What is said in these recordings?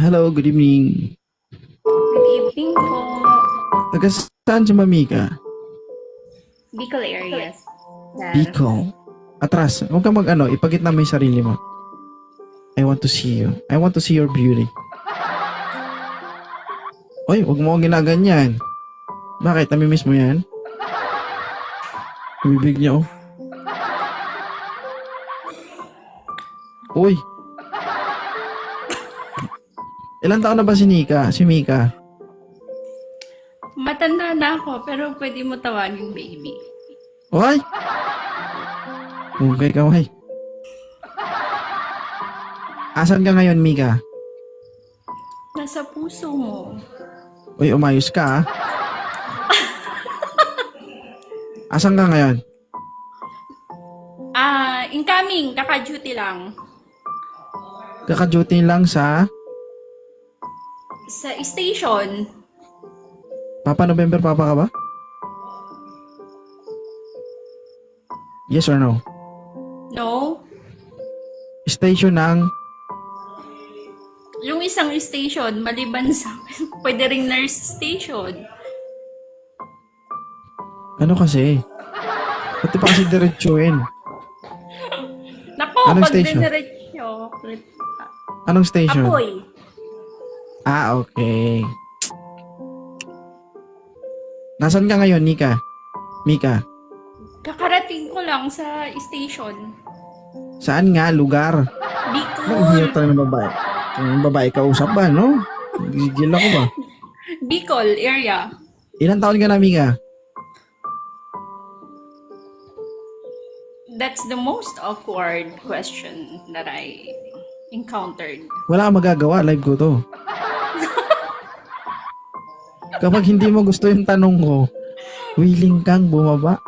Hello, good evening. Good evening po. Taga saan si Mamika? Bicol areas. Sir. Bicol. Atras. Huwag kang mag-ano, ipagitna mo yung sarili mo. I want to see you. I want to see your beauty. Oy, huwag mo akong ginaganyan. Bakit? Namimiss mo yan? Bibig niya, oh. Uy. Ilan taon na ba si Nika? Si Mika? Matanda na ako, pero pwede mo tawagin baby. Hoy! Okay ka, hoy. Asan ka ngayon, Mika? Nasa puso mo. Uy, umayos ka, ah. Asan ka ngayon? Ah, incoming. Kaka-duty lang. Kaka-duty lang sa Sa station. Papa November, Papa ka ba? Yes or no? No? Station ng... Yung isang station, maliban sa... pwede ring nurse station. Ano kasi? Pati pa kasi diretsuin. Nako, Anong pag station? diniretso. Anong station? Apoy. Ah, okay. Nasaan ka ngayon, Nika? Mika? Kakarating ko lang sa station. Saan nga lugar? Ang hirap Bicol. talaga ng babae. Yung babae kausap ba, no? Gigil ako ba? Bicol area. Ilan taon ka na, Mika? That's the most awkward question that I encountered. Wala kang magagawa. Live ko to. Kapag hindi mo gusto yung tanong ko, willing kang bumaba.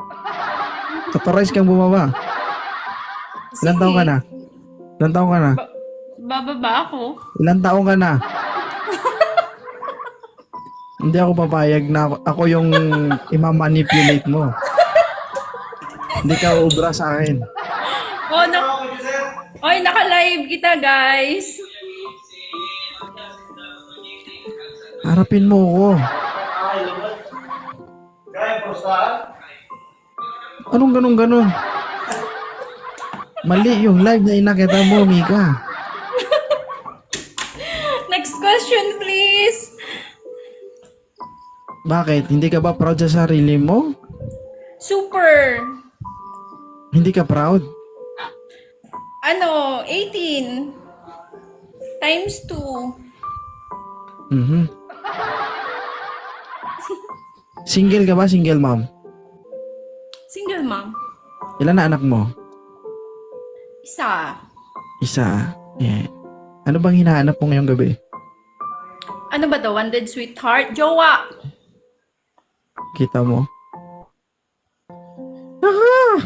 Authorize kang bumaba. Ilan taon ka na? Ilan taon ka na? Bababa ako. Ilan taon ka na? Hindi ako papayag na ako, ako yung imamanipulate mo. Hindi ka ubra sa akin. Oh, na Oy, naka-live kita, guys. Harapin mo ko. Anong ganun ganun? Mali yung live na inakita mo, Mika. Next question, please. Bakit? Hindi ka ba proud sa sarili mo? Super. Hindi ka proud? Ano, 18 times 2. Mhm. Single ka ba? Single mom? Single mom. Ilan na anak mo? Isa. Isa. Yeah. Ano bang hinahanap mo ngayong gabi? Ano ba to? One dead sweetheart? Jowa. Kita mo? Ah!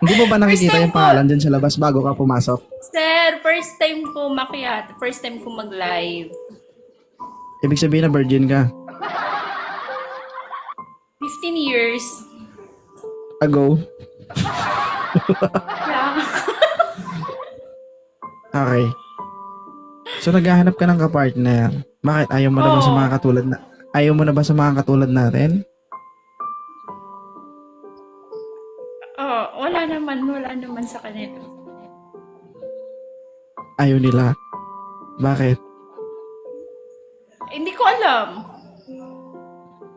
Hindi mo ba nakikita yung pangalan dyan sa labas bago ka pumasok? Sir, first time ko makiat. First time ko mag-live. Ibig sabihin na virgin ka. 15 years. Ago. Yeah. Okay. So naghahanap ka ng kapartner. Bakit ayaw mo na ba sa mga katulad na Ayaw mo na ba sa mga katulad natin? oh, wala naman. Wala naman sa kanila. Ayaw nila. Bakit? Eh, Hindi ko alam.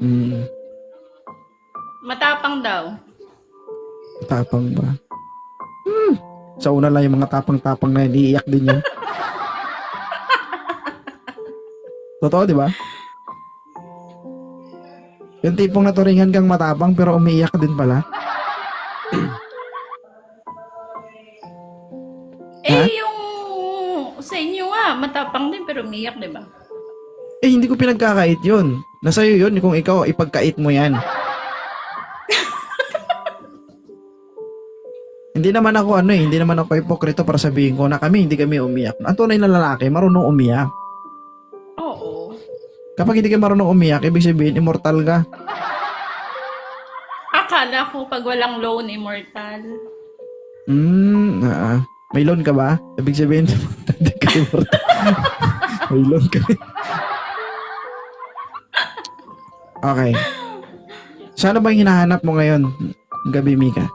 Hmm, Matapang daw. tapang ba? Hmm. Sa una lang yung mga tapang-tapang na iiyak din yun. Totoo, di ba? Yung tipong naturingan kang matapang pero umiiyak din pala. Eh, Ha? yung sa inyo nga, matapang din pero umiyak, di ba? Eh, hindi ko pinagkakait yun. Nasa'yo yun kung ikaw ipagkait mo yan. hindi naman ako ano eh, hindi naman ako ipokrito para sabihin ko na kami, hindi kami umiyak. Ang tunay na lalaki, marunong umiyak. Kapag hindi ka marunong umiyak, ibig sabihin, immortal ka. Akala ko pag walang loan, immortal. Hmm, ah. May loan ka ba? Ibig sabihin, hindi ka importa. May loan ka. okay. So ano ba yung hinahanap mo ngayon, gabi, Mika?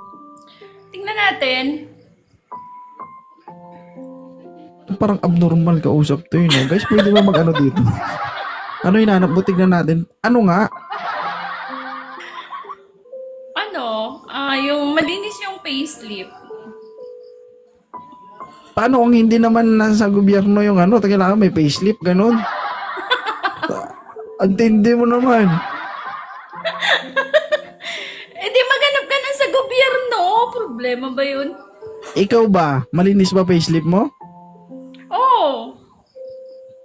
Tingnan natin. Parang abnormal ka usap to yun. No? Guys, pwede ba mag-ano dito? Ano hinahanap mo? Tignan natin. Ano nga? Ano? Ah, yung malinis yung payslip. Paano kung hindi naman nasa gobyerno yung ano? Kailangan may payslip, ganun. Ang tindi mo naman. Eh di maganap ka na sa gobyerno. Problema ba yun? Ikaw ba? Malinis ba payslip mo? Oh,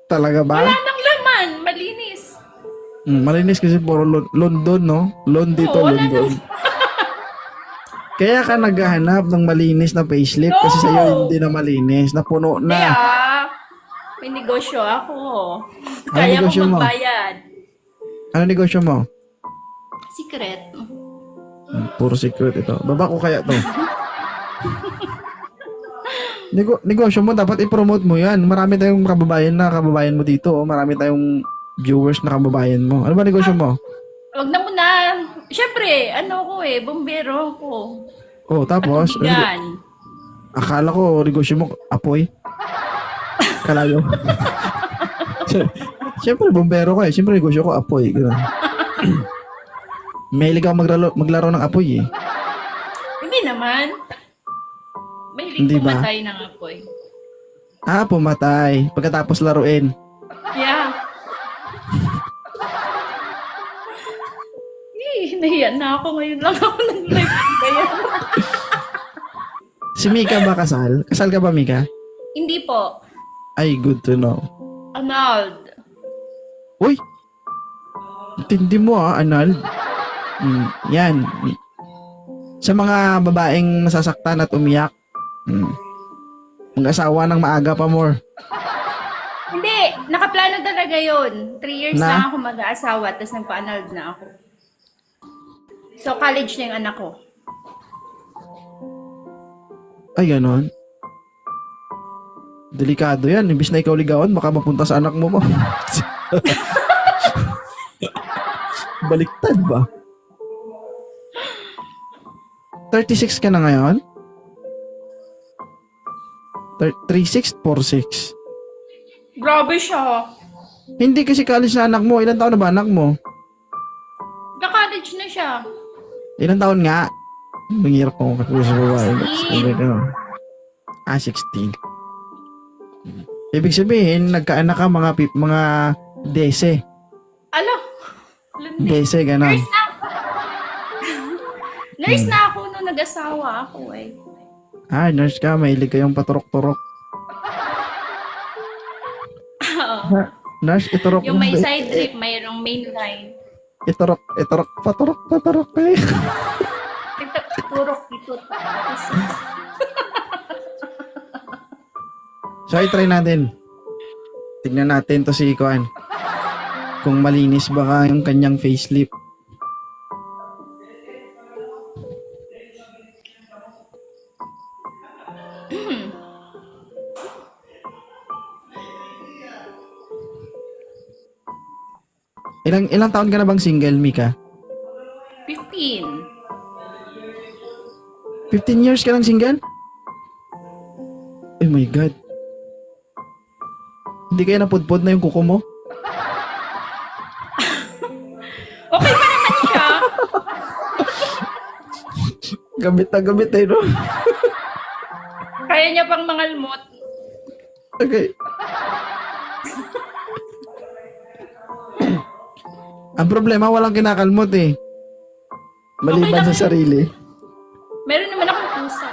Talaga ba? wala. Malinis. Hmm, malinis kasi puro Lon- London, no? Loan dito, Oo, wala London. Kaya ka naghahanap ng malinis na payslip kasi No! sa'yo hindi na malinis, napuno Kaya, na. may negosyo ako. Ano Kaya ko negosyo mo? magbayad. Ano negosyo mo? Secret. Hmm, Puro secret ito. Baba ko kaya to. Nego negosyo mo, dapat i-promote mo yan. Marami tayong kababayan na kababayan mo dito. Oh. Marami tayong viewers na kababayan mo. Ano ba negosyo mo? Wag na muna. Siyempre, ano ko eh, bombero ko. Oh, tapos, ano- Yan. akala ko negosyo mo, apoy. Kalayo. Siyempre, bombero ko eh. Siyempre, negosyo ko, apoy. Ganun. Mahilig ako maglaro, maglaro ng apoy eh. Hindi naman. Mahilig Hindi ba? pumatay ng apoy. Ah, pumatay. Pagkatapos laruin. Yeah. Nahiya na ako ngayon lang ako nag-live. Si Mika ba kasal? Kasal ka ba, Mika? Hindi po. Ay, good to know. Anald. Uy! Tindi mo ah, Anal. Mm, yan. Sa mga babaeng nasasaktan at umiyak, mm, mag-asawa ng maaga pa more. Hindi, nakaplano talaga yon. Three years Na? na, ako mag-aasawa, tapos nagpa-annulled na ako. So, college na yung anak ko. Ay, ganon. Delikado yan. Imbis na ikaw ligawan, baka mapunta sa anak mo mo. Baliktad ba? 36 ka na ngayon? Thir- 36, 46. Grabe siya. Hindi kasi college na anak mo. Ilan taon na ba anak mo? Ka-college na siya. Ilan taon nga? Manghirap ko kasi sa babae. 16. Ah, 16. Ibig sabihin, nagkaanak ka mga pip, mga dese. Alo. Lundi. Dese, ganon. Nurse na. Nurse Hmm. na ako nung nag-asawa ako eh. Ah, nurse ka, mahilig kayong paturok-turok. Ha, nurse, iturok yung may mo. side drip, mayroong main line. Iturok, iturok, paturok, paturok kayo. Ito, turok dito. Tapos, So, i-try natin. Tignan natin to si Kuan. Kung malinis ba yung kanyang facelift. Ilang ilang taon ka na bang single, Mika? 15. 15 years ka lang single? Oh my God. Hindi kaya napudpod na yung kuko mo? Okay pa naman siya. Gamit na gamit eh, no? Kaya niya pang mangalmot. Okay. Ang problema, walang kinakalmot eh. Maliban Okay lang sa sarili. Meron naman akong pusa.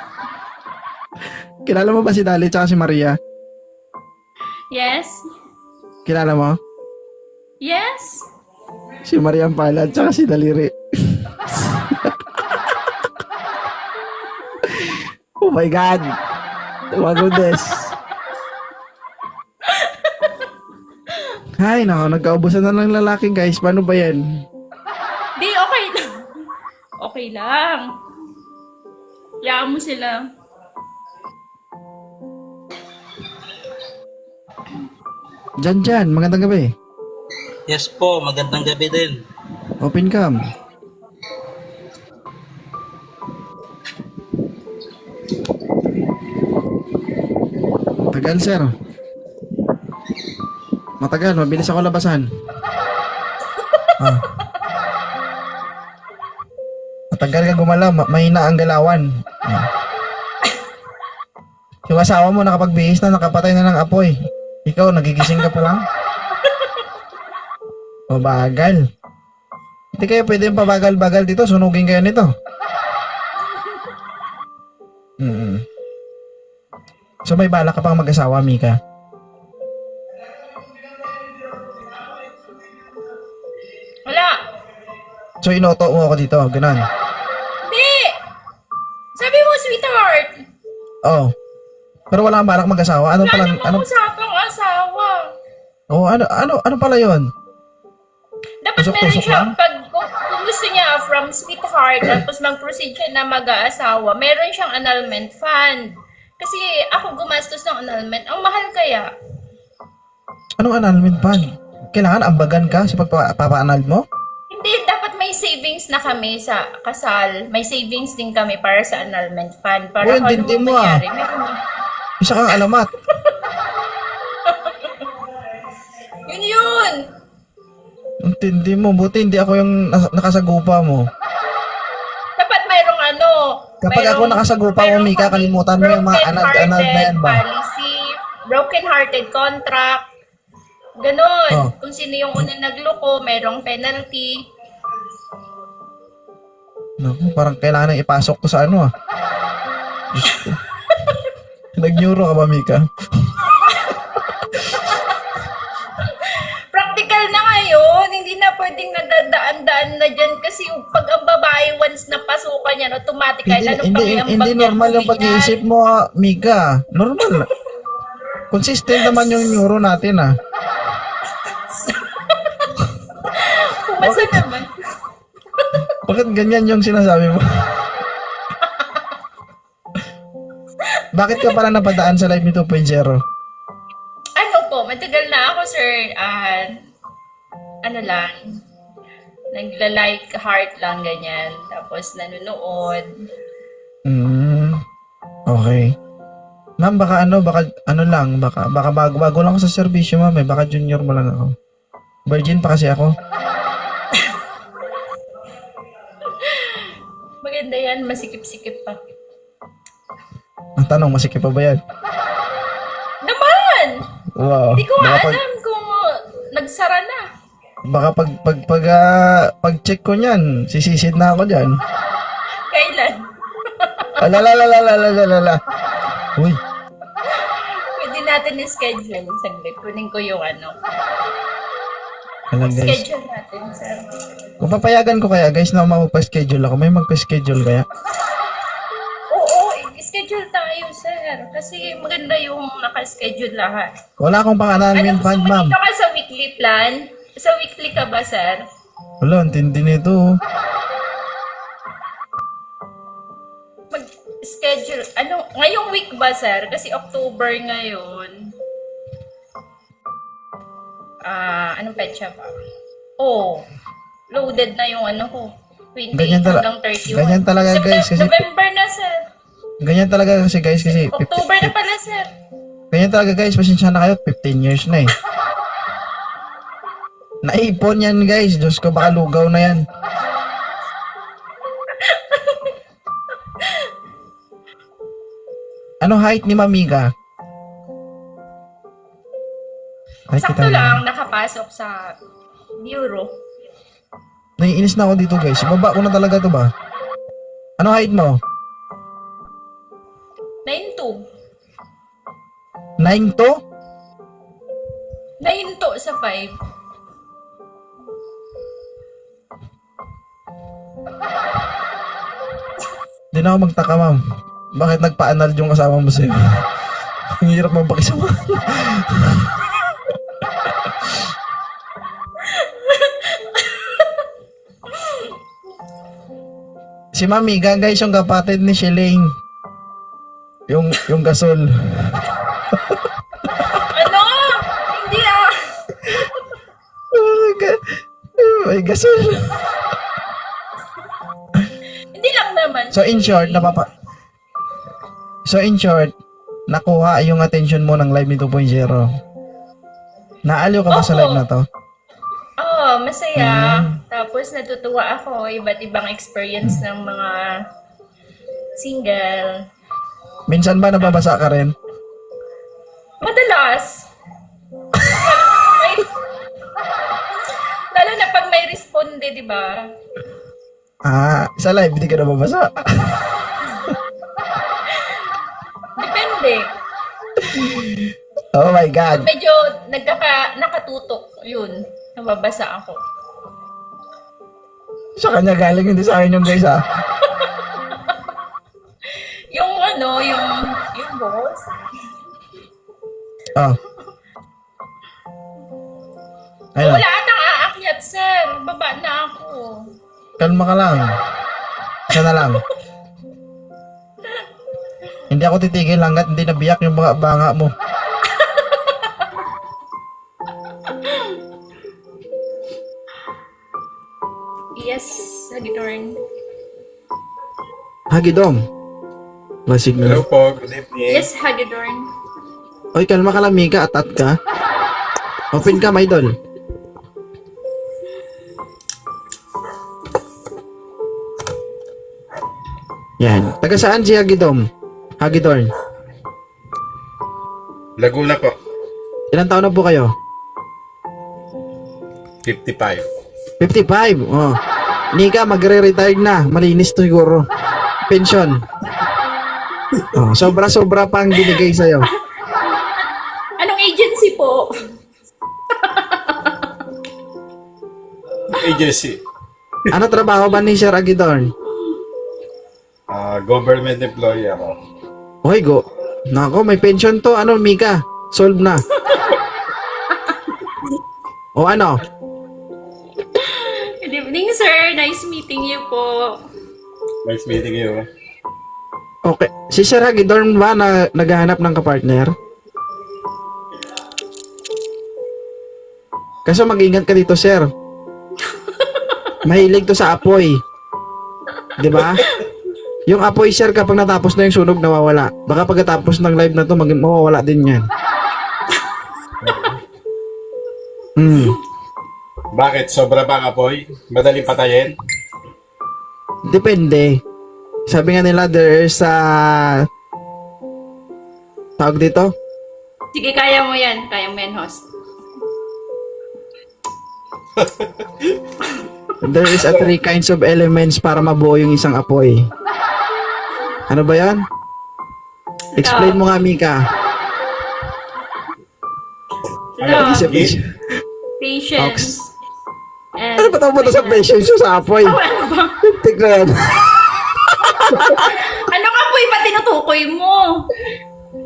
Kilala mo ba si Dali tsaka si Maria? Yes? Kilala mo? Yes? Si Maria ang palad tsaka si Daliri. oh my God! Wagodes. Hay, nako, nagkaubusan na ng lalaki, guys. Paano ba yan? Di, okay lang. Okay lang. Yaan mo sila. Jan Jan, magandang gabi. Yes po, magandang gabi din. Open cam. Tagal, sir. Matagal, mabilis ako labasan. Ah. Matagal ka gumalaw, ma- mahina ang galawan. Ah. Yung asawa mo nakapagbihis na, nakapatay na ng apoy. Ikaw, nagigising ka pa lang? Mabagal. Hindi kayo pwede pabagal-bagal dito. Sunugin kayo nito. Mm So may balak ka pang mag-asawa, Mika? So inoto mo ako dito, ganun. Hindi! Sabi mo, sweetheart. Oh. Pero wala kang balak mag-asawa. Ano pala, ano, usapang asawa. oh, ano, ano, ano pala yon? Dapat Tusok-tusok meron siya, lang? pag kung, kung gusto niya from sweetheart, tapos mag-proceed siya na mag-aasawa, meron siyang annulment fund. Kasi ako gumastos ng annulment. Ang mahal kaya. Anong annulment plan? Kailangan ambagan ka sa pagpapa-annul mo? Hindi, dapat may savings na kami sa kasal. May savings din kami para sa annulment fund. Para Uy, kung ano hindi mo, ah. mangyari, meron. Isa kang alamat. Yun yun! Intindi mo, buti hindi ako yung nas- nakasagupa mo. Dapat mayroong ano. Kapag ako nakasagupa mo, mayroong Mika, kalimutan mo yung mga anal- anal na yan ba? Policy, broken-hearted contract. Ganon. Oh. Kung sino yung unang nagloko, mayroong penalty. Naku, parang kailangan nang ipasok to sa ano ah. Ko. Nag-neuro ka ba, Mika? Practical na ngayon, hindi na pwedeng nadadaan-daan na dyan kasi yung pag ang babae once napasukan yan, automatic kahit Hindi, anong hindi, pakiambag hindi niya, normal yung pag-iisip mo, ah, Mika. Normal. Consistent naman yung neuro natin ah. Basta naman. Bakit ganyan yung sinasabi mo? Bakit ka pala napadaan sa live ni 2.0? Ano po, matagal na ako, sir. Ah, ano lang, nagla-like heart lang, ganyan. Tapos nanonood. Hmm. Okay. Ma'am, baka ano, baka ano lang, baka baka bago, bago lang ako sa serbisyo, ma'am. Eh. Baka junior mo lang ako. Virgin pa kasi ako. Maganda yan, masikip-sikip pa. Ang tanong, masikip pa ba yan? Naman! Wow. Hindi ko nga Baka pag, alam kung nagsara na. baka pag, pag, pag, ah, pag-check ko niyan, sisisid na ako dyan. Kailan? Alalalalalalalala. Uy, Pwede natin i-schedule. Saglit, kunin ko yung ano. Alam guys. Schedule natin, sir. Kung papayagan ko kaya guys na magpa-schedule ako, may magpa-schedule kaya? Oo, i-schedule tayo, sir. Kasi maganda yung naka-schedule lahat. Wala akong pang-annulment fund, gusto mo ma'am. dito ka sa weekly plan? Sa weekly ka ba, sir? Wala, ang tindi nito. Mag-schedule. Ano, ngayong week ba, sir? Kasi October ngayon. Ah, anong petsa ba? Oh, loaded na yung ano ko. 28 Ganyan tala- hanggang 31. ganyan talaga, September- guys, kasi- November na, sir. Ganyan talaga kasi guys, kasi October na pala, sir. Ganyan talaga guys, pasensya na kayo, 15 years na eh. Naipon yan guys, Diyos ko baka lugaw na yan. Ano height ni Mamiga? Ay, Sakto kita lang, nakapasok sa bureau. Naiinis na ako dito guys. Baba ko na talaga to ba? Ano height mo? 9-2. 9 to? 9 to sa 5. Di na ako magtaka ma'am. Bakit nagpa-anal yung kasama mo sa'yo? Ang hirap mong pakisama. Si Mami, gagay siyang kapatid ni Shilane. Yung, yung gasol. ano? Hindi ah. oh, ga- may gasol. Hindi lang naman. So in short, napapa... So in short, nakuha yung attention mo ng Live 2.0. Naaliw ka ba sa Opo. live na to? Oo, masaya. Mm. Tapos natutuwa ako, iba't ibang experience ng mga single. Minsan ba nababasa ka rin? Madalas. lalo na pag may responde, di ba? Ah, sa live hindi ka nababasa. Depende. Oh my God. Medyo nagkaka, nakatutok, yun. Nababasa ako. Sa kanya galing, hindi sa akin yung guys ah. Yung ano, yung, yung boss. Oh. Ayun, Wala atang aakyat, sir. Baba na ako. kalma ka lang. Isa na lang. hindi ako titigil hanggat hindi nabiyak yung banga, banga mo. Yes, Hagidorn. Hagidom. Masig Hello na. po, good evening. Yes, Hagidorn. Oy, kalma ka lang, Mika. At-at ka. Open ka, my idol. Yan. Taga saan si Hagidom? Hagidorn. Laguna po, Ilan taon na po kayo? 55. 55. Oh. Nika, magre-retire na. Malinis to siguro. Pension. Oh, sobra-sobra pa ang binigay sa'yo. Anong agency po? Agency, Ano trabaho ba ni Sir Agidorn? ah, government employee ako. Okay, go. Nako, may pension to. Ano, Mika? Solve na. o ano? Evening, sir. Nice meeting you po. Nice meeting you. Okay. Si Sir Hagidorn ba na naghahanap ng kapartner? Kaso mag-ingat ka dito, sir. Mahilig to sa apoy. 'Di ba? Yung apoy, sir, kapag natapos na yung sunog, nawawala. Baka pagkatapos ng live na to, mag mawawala din yan. Hmm. Bakit? Sobra bang apoy? Madaling patayin? Depende. Sabi nga nila, there's a... Tawag dito? Sige, kaya mo yan. Kaya mo yan, host. There is a three kinds of elements para mabuo yung isang apoy. Ano ba yan? Explain mo nga, Mika. Love, Isip- isip- patience, Ano ba tawag mo to sa patience yung sa apoy? Oh, ano ba? Tignan. Ano ka po iba tinutukoy mo?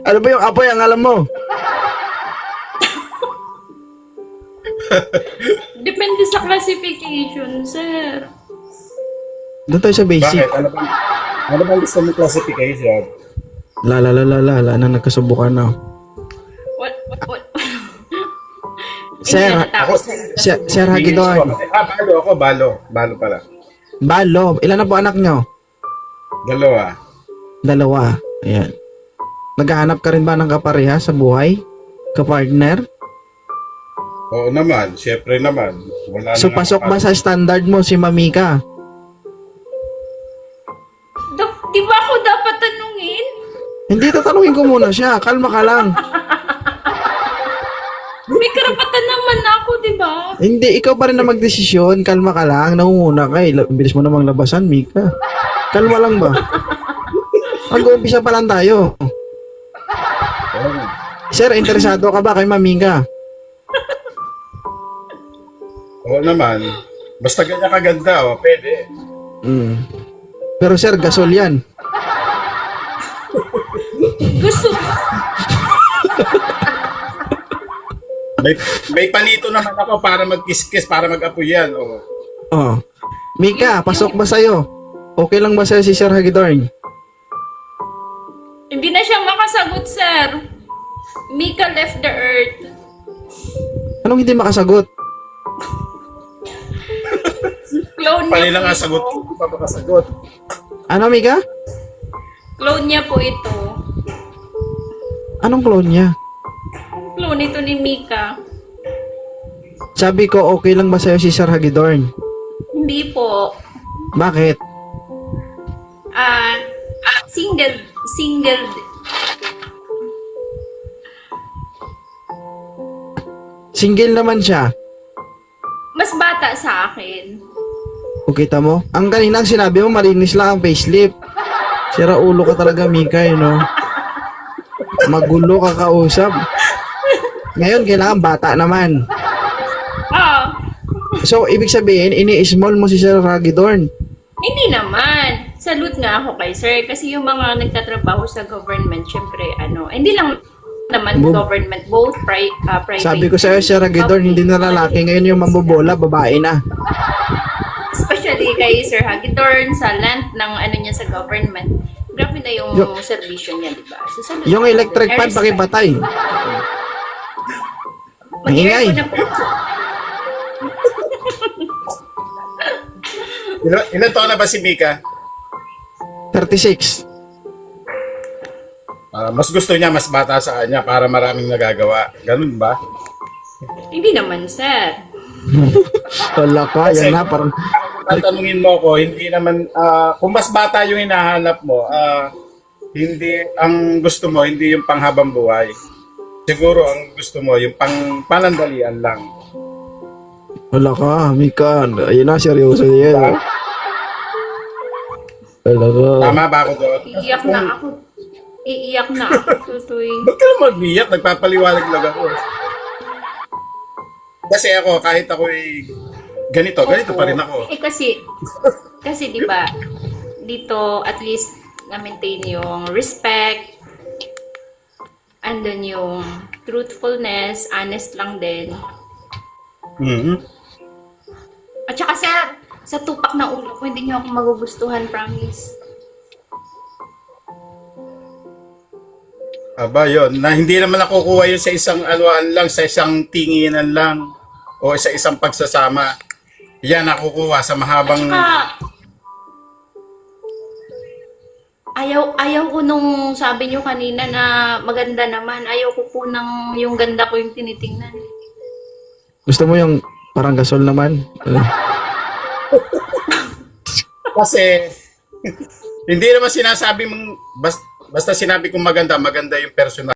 Ano ba yung apoy ang alam mo? Depende sa classification, sir. Doon tayo sa basic. Bakit? Ano bang, ano bang gusto mong classification? La la la la la la na nagkasubukan na. What, what, what? Sir, na. Sir, Sir Hagidorn. Ah, balo ako, balo. Balo pala. Balo. Ilan na po anak nyo? Dalawa. Dalawa. Ayan. Naghahanap ka rin ba ng kapareha sa buhay? Kapartner? Oo naman, syempre naman. Wala So na pasok ako- ba sa standard mo si Mamika? Da- di ba ako dapat tanungin? Hindi, tatanungin ko muna siya. Kalma ka lang. May karapatan naman ako, di ba? Hindi, ikaw pa rin na magdesisyon. Kalma ka lang. Nangunguna ka eh. Bilis mo namang labasan, Mika. Kalma lang ba? Mag-uumpisa pa lang tayo. Sir, interesado ka ba kay Mamika? Oo naman. Basta ganyan kaganda, oh, pwede. Mm. Pero sir, gasol yan. Gusto, May, may palito naman ako para mag-kiss-kiss, para mag-apoy yan. Oh. Oh. Mika, pasok ba sa'yo? Okay lang ba sa'yo si Sir Hagidorn? hindi na siya makasagot, sir. Mika left the earth. Anong hindi makasagot? Clone Pa niya nila po ito. sagot, hindi pa makasagot. Ano, Mika? Clone niya po ito. Anong clone niya? Clone ito ni Mika. Sabi ko, okay lang ba sa'yo si Sir Hagidorn? Hindi po. Bakit? Ah, single, single, Single naman siya. mas bata sa akin. O kita mo? Ang kanina sinabi mo, malinis lang ang facelift. Sira ulo ka talaga, Mika, eh, no? Magulo ka kausap. Ngayon, kailangan bata naman. Ah, So, ibig sabihin, ini-small mo si Sir Hagidorn. hindi naman. Salute nga ako kay sir kasi yung mga nagtatrabaho sa government, syempre, ano, hindi lang naman Bob. government, both pri- ah, private. Sabi ko sa'yo, Sir Hagidorn, hindi na lalaki. Ngayon yung mambobola, babae na. Especially kay Sir Hagidorn sa land ng ano niya sa government. Grabe na yung Yung- servisyo niya, di ba? So, salute Yung ako. electric fan, respect. pakipatay. Ang ingay. Mag-aircon na po. Ilan, ilan taon na ba si Mika? 36. Ah, mas gusto niya, mas bata sa kanya para maraming nagagawa. Ganun ba? Hindi naman, sir. Wala ka, yan na, parang... Tatanungin mo ko, hindi naman, ah, kung mas bata yung hinahanap mo, ah, hindi, ang gusto mo, hindi yung panghabang buhay. Siguro ang gusto mo, yung pang panandalian lang. Wala ka, Mika. Ayun na, seryoso yan. oh. Wala ka. Tama ba ako doon? Iiyak na ako. Iiyak na ako, tutoy. Ba't ka naman biyak? Nagpapaliwanag lang ako. Kasi ako, kahit ako ay ganito, ganito pa rin ako. Eh kasi, kasi di ba dito at least na-maintain yung respect, andun yung truthfulness, honest lang din. Mhm. At saka sa, sa tupak na ulo ko, hindi niyo ako magugustuhan, promise. Aba, yun. Na hindi naman nakukuha yun sa isang anuan lang, sa isang tinginan lang, o sa isang pagsasama. Yan nakukuha sa mahabang... Saka, ayaw, ayaw ko nung sabi niyo kanina na maganda naman. Ayaw ko po ng yung ganda ko yung tinitingnan. Gusto mo yung parang gasol naman? Uh, Kasi, hindi naman sinasabi mong, bas- basta sinabi kong maganda, maganda yung personal.